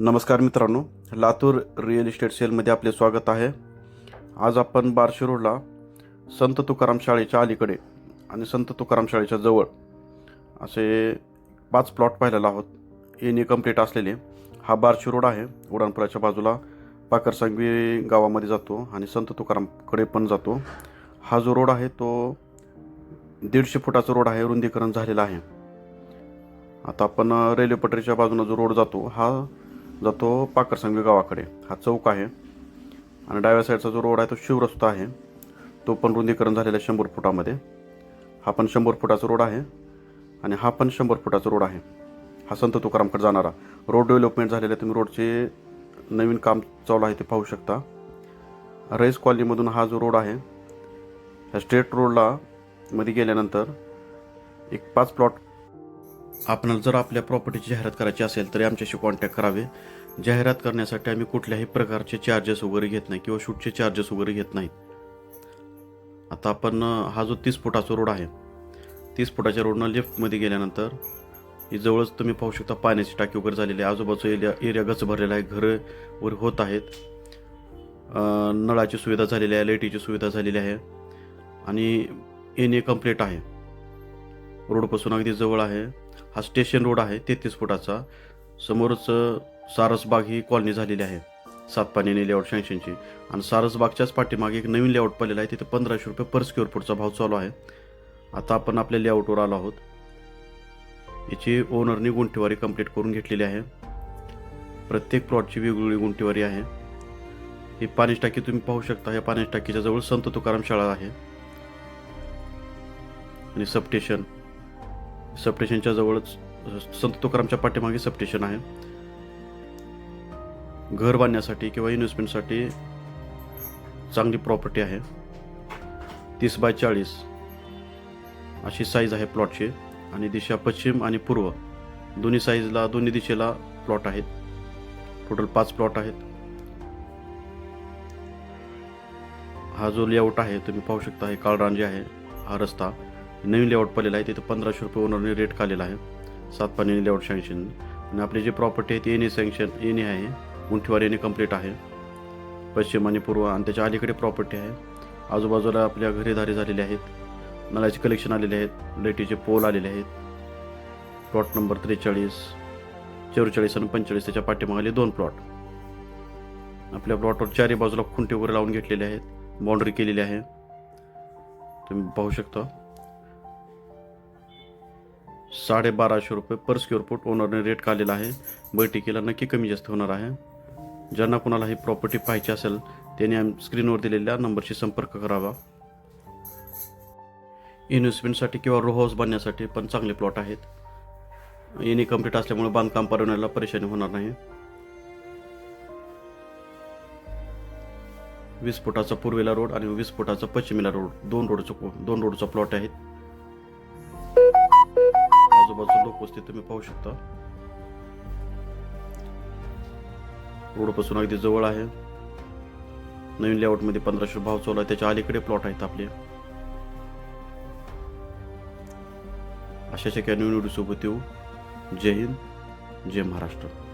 नमस्कार मित्रांनो Latur real estate सेलमध्ये आपले स्वागत आहे. आज आपण बार्शी रोडला संत तुकाराम शाळेच्या अलीकडे आणि संत तुकाराम शाळेच्या जवळ असे पाच प्लॉट पाहिलेला आहोत. एन कंप्लीट असलेले. हा बार्शी रोड आहे. उडाणपुराच्या बाजूला पाकरसांगवी गावामध्ये जातो आणि संत तुकारामकडे पण जातो. हा जो रोड आहे तो दीडशे फुटाचा रोड आहे रुंदीकरण झालेला आहे. आता आपण रेल्वे पटरीच्या बाजूनं जो रोड जातो हा जातो पाकरसंगी गावाकडे. हा चौक आहे. आणि डाव्या साईडचा जो रोड आहे तो शिवरस्ता आहे. तो पण रुंदीकरण झालेला आहे शंभर फुटामध्ये. हा पण शंभर फुटाचा रोड आहे. आणि हा पण शंभर फुटाचा रोड आहे. हा संत तुकारामकडे जाणारा. रोड डेव्हलपमेंट झालेलं आहे तुम्ही रोडचे नवीन काम चालू आहे ते पाहू शकता. रईस कॉलनीमधून हा जो रोड आहे ह्या स्ट्रेट रोडला मध्ये गेल्यानंतर एक पाच प्लॉट आपणाला जर आपल्या प्रॉपर्टीची जाहिरात करायची असेल तरी आमच्याशी कॉन्टॅक्ट करावे. जाहिरात करण्यासाठी आम्ही कुठल्याही प्रकारचे चार्जेस वगैरे घेत नाही किंवा शूटचे चार्जेस वगैरे घेत नाहीत. आता आपण हा जो तीस फुटाचा रोड आहे तीस फुटाच्या रोडनं लिफ्टमध्ये गेल्यानंतर ही जवळच तुम्ही पाहू शकता पाण्याची टाकी वगैरे झालेली आहे. आजूबाजूचा एरिया एरिया गच भरलेला आहे. घरं वगैरे होत आहेत. नळाची सुविधा झालेली आहे लाईटीची सुविधा झालेली आहे. आणि एन ए कंप्लीट आहे. रोडपासून अगदी जवळ आहे. हा स्टेशन रोड आहे तेहतीस फुटाचा. समोरच सारसबाग ही कॉलनी झालेली आहे. सात पाण्याने लेआउट शहाऐंशीची. आणि सारसबागच्याच पाठीमागे एक नवीन लेआउट पडलेला आहे. तिथे पंधराशे रुपये पर स्क्वेअर फूटचा भाव चालू आहे. आता आपण आपल्या लेआउटवर आलो आहोत. याची ओनरनी गुंठेवारी कंप्लीट करून घेतलेली आहे. प्रत्येक प्लॉटची वेगवेगळी गुंठेवारी आहे. ही पाण्याची टाकी तुम्ही पाहू शकता. या पाण्याची टाकीच्या जवळ संत तुकाराम शाळा आहे. आणि सबस्टेशन सबस्टेशनच्या जवळच संत तुकारामच्या पाठीमागे सबस्टेशन आहे. घर बांधण्यासाठी किंवा इन्व्हेस्टमेंटसाठी चांगली प्रॉपर्टी आहे. तीस बाय चाळीस अशी साईज आहे प्लॉटची आणि दिशा पश्चिम आणि पूर्व. दोन्ही साईजला दोन्ही दिशेला प्लॉट आहेत. टोटल पाच प्लॉट आहेत. हा जो लेआउट आहे तुम्ही पाहू शकता हे काळरान जे आहे. हा रस्ता. नवीन लेआउट पडलेला आहे. तिथं पंधराशे रुपये ओनरने रेट काढलेला आहे. सात पाणी लेआउट सँक्शन आणि आपली जी प्रॉपर्टी आहे ती N A sanction N A आहे. उंठीवार एन ए कंप्लीट आहे. पश्चिम आणि पूर्व आणि त्याच्या अलीकडे प्रॉपर्टी आहे. आजूबाजूला आपल्या घरेदारी झालेले आहेत. नळाचे कलेक्शन आलेले आहेत. लाईटीचे पोल आलेले आहेत. प्लॉट नंबर त्रेचाळीस चौवेचाळीस आणि पंचेचाळीस त्याच्या पाठीमागाले दोन प्लॉट आपल्या प्लॉटवर चारही बाजूला खुंटी वगैरे लावून घेतलेले आहेत. बाउंड्री केलेली आहे. तुम्ही पाहू शकता. साडेबाराशे रुपये पर स्क्वेअर फूट ओनरने रेट काढलेला आहे. बैठकीला नक्की कमी जास्त होणार आहे. ज्यांना कुणाला ही प्रॉपर्टी पाहायची असेल त्याने आम- स्क्रीनवर दिलेल्या नंबरशी संपर्क करावा. इन्व्हेस्टमेंटसाठी किंवा रो हाऊस बांधण्यासाठी पण चांगले प्लॉट आहेत. एनी कंप्लीट असल्यामुळे बांधकाम परवण्याला परेशानी होणार नाही. वीस फुटाचा पूर्वेला रोड आणि वीस फुटाचा पश्चिमेला रोड दोन रोडचं दोन रोडचा प्लॉट आहेत. उपस्थित तुम्ही पाहू शकता. रोडपासून अगदी जवळ आहे. नवीन लेआउटमध्ये पंधराशे भाव चालू आहे. त्याच्या अलीकडे प्लॉट आहेत आपले. अशा शक्या नवीन सोबत येऊ. जय हिंद जय महाराष्ट्र.